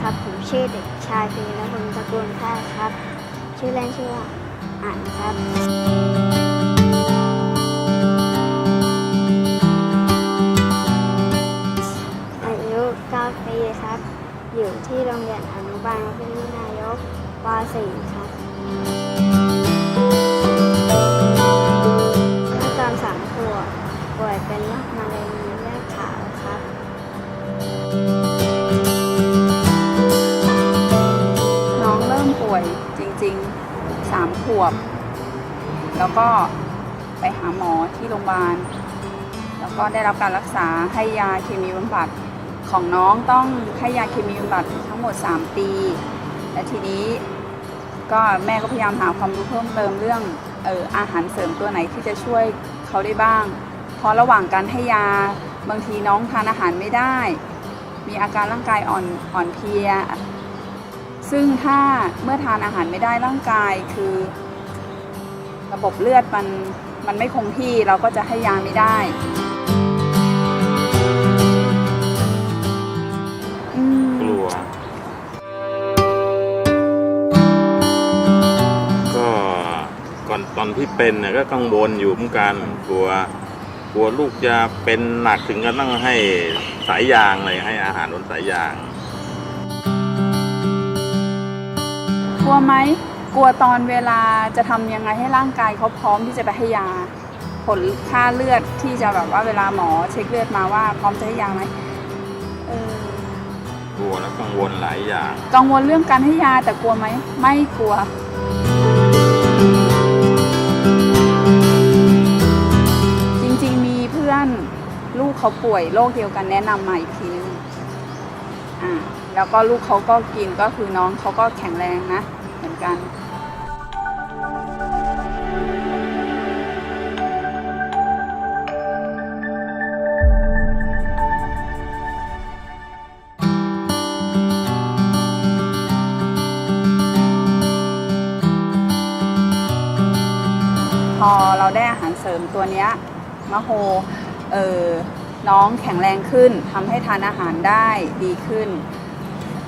ครับ ผมชื่อเด็กชายพีรพลตะกูลแพทย์ครับ ชื่อเล่นชื่อว่าอ่านครับ อายุ 9 ปีครับ อยู่ที่โรงเรียนอนุบาลวัดพิมนายกป .4 ครับามขวบ แล้วก็ไปหาหมอที่โรงพยาบาล แล้วก็ได้รับการรักษาให้ยาเคมีบำบัดของน้องต้องให้ยาเคมีบำบัดทั้งหมด 3 ปี และทีนี้ก็แม่ก็พยายามหาความรู้เพิ่มเติมเรื่องเอออาหารเสริมตัวไหนที่จะช่วยเขาได้บ้าง เพราะระหว่างการให้ยาบางทีน้องทานอาหารไม่ได้ มีอาการร่างกายอ่อนอ่อนเพลีย ซึ่งถ้าเมื่อทานอาหารไม่ได้ร่างกายคือ ระบบเลือดมันมันไม่คงที่เราก็จะให้ยาไม่ได้กลัว ก็ก่อนตอนที่เป็นเนี่ยก็กังวลอยู่เหมือนกันกลัวกลัวลูกจะเป็นหนักถึงก็ต้องให้สายยางเลยให้อาหารบนสายยาง ลัวไหมกลัวตอนเวลาจะทำยังไงให้ร่างกายเขาพร้อมที่จะไปให้ยา ผลค่าเลือดที่จะแบบว่าเวลาหมอเช็คเลือดมาว่าพร้อมจะให้ยาไหมเออกลัวและกังวลหลายอย่าง กังวลเรื่องการให้ยาแต่กลัวไหมไม่กลัวจริงๆมีเพื่อนลูกเขาป่วยโรคเดียวกันแนะนำมาอีกทีนึงอ่าแล้วก็ลูกเขาก็กินก็คือน้องเขาก็แข็งแรงนะเหมือน กันพอเราได้อาหารเสริมตัวนี้มะโฮเออน้องแข็งแรงขึ้นทำให้ทานอาหารได้ดีขึ้น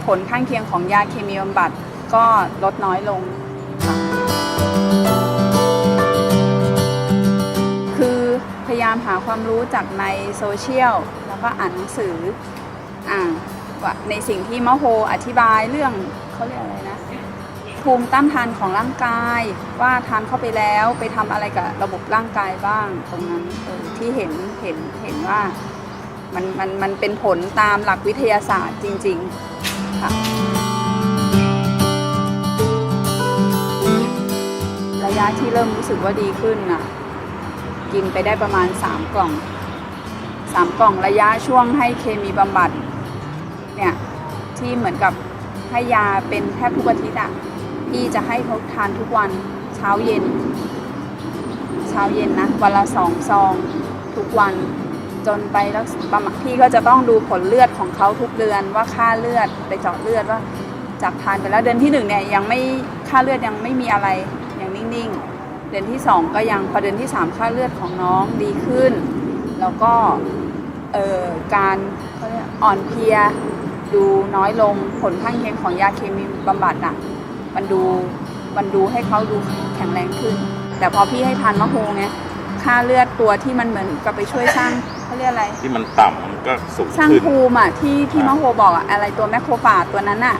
ผลข้างเคียงของยาเคมีบำบัด ก็ลดน้อยลงค่ะคือพยายามหาความรู้จากในโซเชียล แล้วก็อ่านหนังสืออ่าในสิ่งที่มโฮอธิบายเรื่องเขาเรียกอะไรนะ ภูมิต้านทานของร่างกาย ว่าทานเข้าไปแล้วไปทำอะไรกับระบบร่างกายบ้างตรงนั้นที่เห็นเห็นเห็นว่ามันมันมันเป็นผลตามหลักวิทยาศาสตร์จริง ๆ ค่ะ ยะที่เริ่มรู้สึกว่าดีขึ้นน่ะกินไปได้ประมาณ 3 กล่อง 3 กล่องระยะช่วงให้เคมีบำบัดเนี่ยที่เหมือนกับให้ยาเป็นแทบทุกอาทิตย์อะพี่จะให้เขาทานทุกวันเช้าเย็น เช้าเย็นนะวันละสองซอง ทุกวันจนไปแล้วประมาณพี่ก็จะต้องดูผลเลือดของเขาทุกเดือนว่าค่าเลือดไปเจาะเลือดว่าจากทานไปแล้วเดือนที่หนึ่งเนี่ยยังไม่ค่าเลือดยังไม่มีอะไร ยังนิ่งๆ เดือนที่สองก็ยังพอเดือนที่สามค่าเลือดของน้องดีขึ้น แล้วก็เอ่อการเขาเรียกอ่อนเพลียดูน้อยลงผลข้างเคียงของยาเคมีบำบัดน่ะมันดูมันดูให้เขาดูแข็งแรงขึ้น แต่พอพี่ให้ทานมะโฮเนี่ยค่าเลือดตัวที่มันเหมือนกับไปช่วยสร้างเขาเรียกอะไร ที่มันต่ำมันก็สูงสร้างขึ้นภูมิอะที่ที่ครับมะโฮบอกอะอะไรตัวแมคโครฟาจตัวนั้นอะ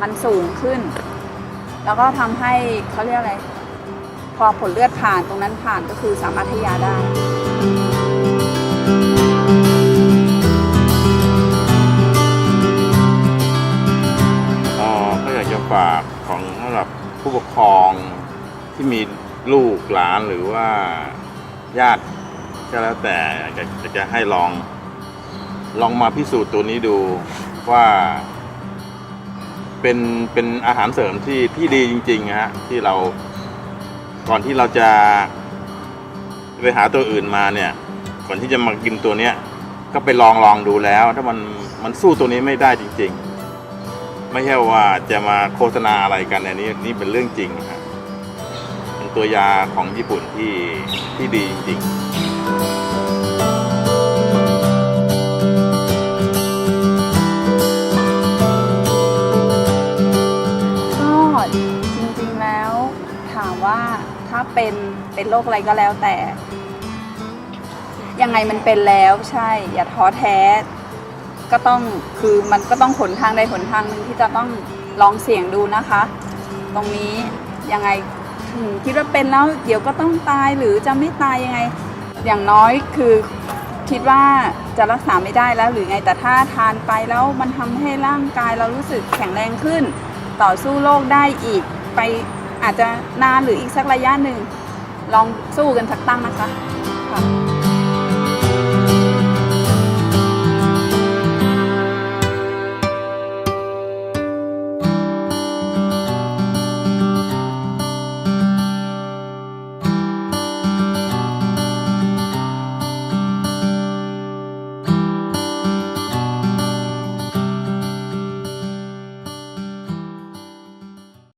มันสูงขึ้น แล้วก็ทำให้เขาเรียกอะไร พอผลเลือดผ่านตรงนั้นผ่านก็คือสามารถให้ยาได้อ๋อก็อยากจะฝากของสำหรับผู้ปกครองที่มีลูกหลานหรือว่าญาติก็แล้วแต่อยากจะจะให้ลองลองมาพิสูจน์ตัวนี้ดูว่า เป็นเป็นอาหารเสริมที่ที่ดีจริงๆนะฮะที่เราก่อนที่เราจะไปหาตัวอื่นมาเนี่ย ก่อนที่จะมากินตัวเนี้ย ก็ไปลองลองดูแล้ว ถ้ามันมันสู้ตัวนี้ไม่ได้จริง ๆ ไม่ใช่ว่าจะมาโฆษณาอะไรกันอันนี้นี่เป็นเรื่องจริงนะฮะเป็นตัวยาของญี่ปุ่นที่ที่ดีจริงๆ จริงแล้วถามว่าถ้าเป็นเป็นโรคอะไรก็แล้วแต่ ยังไงมันเป็นแล้วใช่ อย่าท้อแท้ ก็ต้องคือมันก็ต้องหนทางใดหนทางหนึ่งที่จะต้องลองเสี่ยงดูนะคะ ตรงนี้ยังไงถึงคิดว่าเป็นแล้วเดี๋ยวก็ต้องตายหรือจะไม่ตายยังไง อย่างน้อยคือคิดว่าจะรักษาไม่ได้แล้วหรือไงแต่ถ้าทานไปแล้วมันทำให้ร่างกายเรารู้สึกแข็งแรงขึ้น ต่อสู้โรคได้อีก ไปอาจจะนานหรืออีกสักระยะหนึ่งลองสู้กันสักตั้งนะคะค่ะ